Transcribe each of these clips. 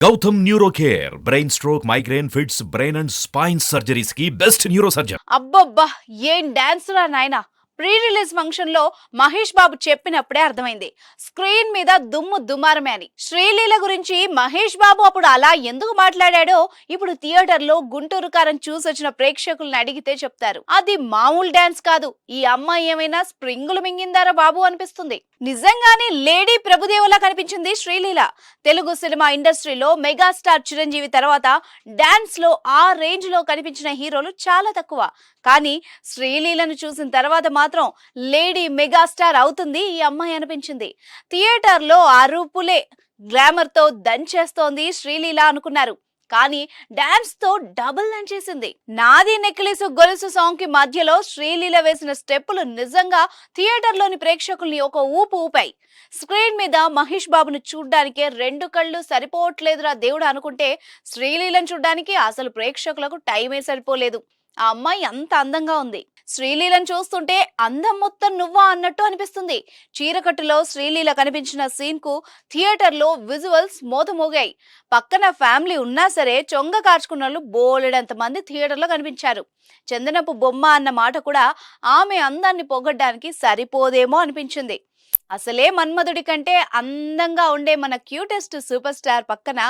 Gautam neuro care brain stroke migraine fits brain and spine సర్జరీస్కి best neuro surgeon అబ్బబ్బా ఏం dance రా నాయనా? Pre release ఫంక్షన్లో మహేష్ బాబు చెప్పినప్పుడే అర్థమైంది. స్క్రీన్ మీద దుమ్ము దుమారమే అని. శ్రీలీల గురించి మహేష్ బాబు అప్పుడు అలా ఎందుకు మాట్లాడాడో ఇప్పుడు థియేటర్లో గుంటూరు కారం చూసొచ్చిన ప్రేక్షకుల్ని అడిగితే చెప్తారు. అది మామూలు డాన్స్ కాదు. ఈ అమ్మాయి ఏమైనా స్ప్రింగులు మింగిందారా బాబు అనిపిస్తుంది. నిజంగానే లేడీ ప్రభుదేవలా కనిపించింది శ్రీలీల. తెలుగు సినిమా ఇండస్ట్రీలో మెగాస్టార్ చిరంజీవి తర్వాత డాన్స్లో ఆ రేంజ్లో కనిపించిన హీరోలు చాలా తక్కువ. కానీ శ్రీలీలను చూసిన తర్వాత మాత్రం లేడీ మెగాస్టార్ అవుతుంది ఈ అమ్మాయి అనిపించింది. థియేటర్లో అరుపులే గ్లామర్తో దంచేస్తోంది శ్రీలీల అనుకున్నారు. కానీ డాన్స్తో డబుల్ డాన్స్ చేసింది. నాది నెక్లెస్ గొలుసు సాంగ్కి మధ్యలో శ్రీలీల వేసిన స్టెప్పులు నిజంగా థియేటర్లోని ప్రేక్షకుల్ని ఒక ఊపు ఊపాయి. స్క్రీన్ మీద మహేష్ బాబును చూడ్డానికే రెండు కళ్ళు సరిపోవట్లేదురా దేవుడు అనుకుంటే శ్రీలీలను చూడ్డానికి అసలు ప్రేక్షకులకు టైమే సరిపోలేదు. ఆ అమ్మాయి అంత అందంగా ఉంది. శ్రీలీలను చూస్తుంటే అందం మొత్తం నువ్వా అన్నట్టు అనిపిస్తుంది. చీరకట్టులో శ్రీలీల కనిపించిన సీన్కు థియేటర్లో విజువల్స్ మోతమోగాయి. పక్కన ఫ్యామిలీ ఉన్నా సరే చొంగ కార్చుకున్న వాళ్ళు బోలెడంత మంది థియేటర్లో కనిపించారు. చందనపు బొమ్మ అన్న మాట కూడా ఆమె అందాన్ని పొగడ్డానికి సరిపోదేమో అనిపించింది. అసలే మన్మధుడి కంటే అందంగా ఉండే మన క్యూటెస్ట్ సూపర్ స్టార్ పక్కన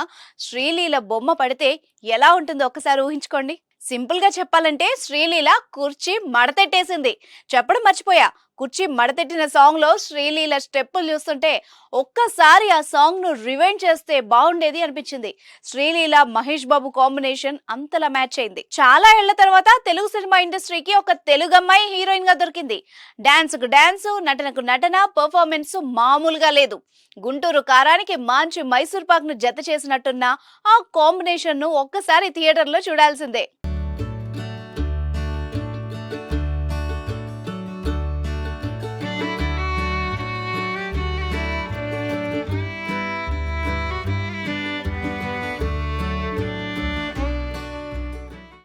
శ్రీలీల బొమ్మ పడితే ఎలా ఉంటుందో ఒకసారి ఊహించుకోండి. సింపుల్గా చెప్పాలంటే శ్రీలీల కుర్చీ మడతెట్టేసింది. చెప్పడం మర్చిపోయా. కుర్చీ మడతెట్టిన సాంగ్లో శ్రీలీల స్టెప్పులు చూస్తుంటే ఒక్కసారి ఆ సాంగ్ను రివైండ్ చేస్తే బాగుండేది అనిపించింది. శ్రీలీల మహేష్ బాబు కాంబినేషన్ అంతలా మ్యాచ్ అయింది. చాలా ఏళ్ళ తర్వాత తెలుగు సినిమా ఇండస్ట్రీకి ఒక తెలుగు అమ్మాయి హీరోయిన్గా దొరికింది. డాన్స్కు డాన్స్ నటనకు నటన పర్ఫార్మెన్స్ మామూలుగా లేదు. గుంటూరు కారానికి మంచి మైసూర్ పాక్ను జత చేసినట్టున్న ఆ కాంబినేషన్ను ఒక్కసారి థియేటర్లో చూడాల్సిందే.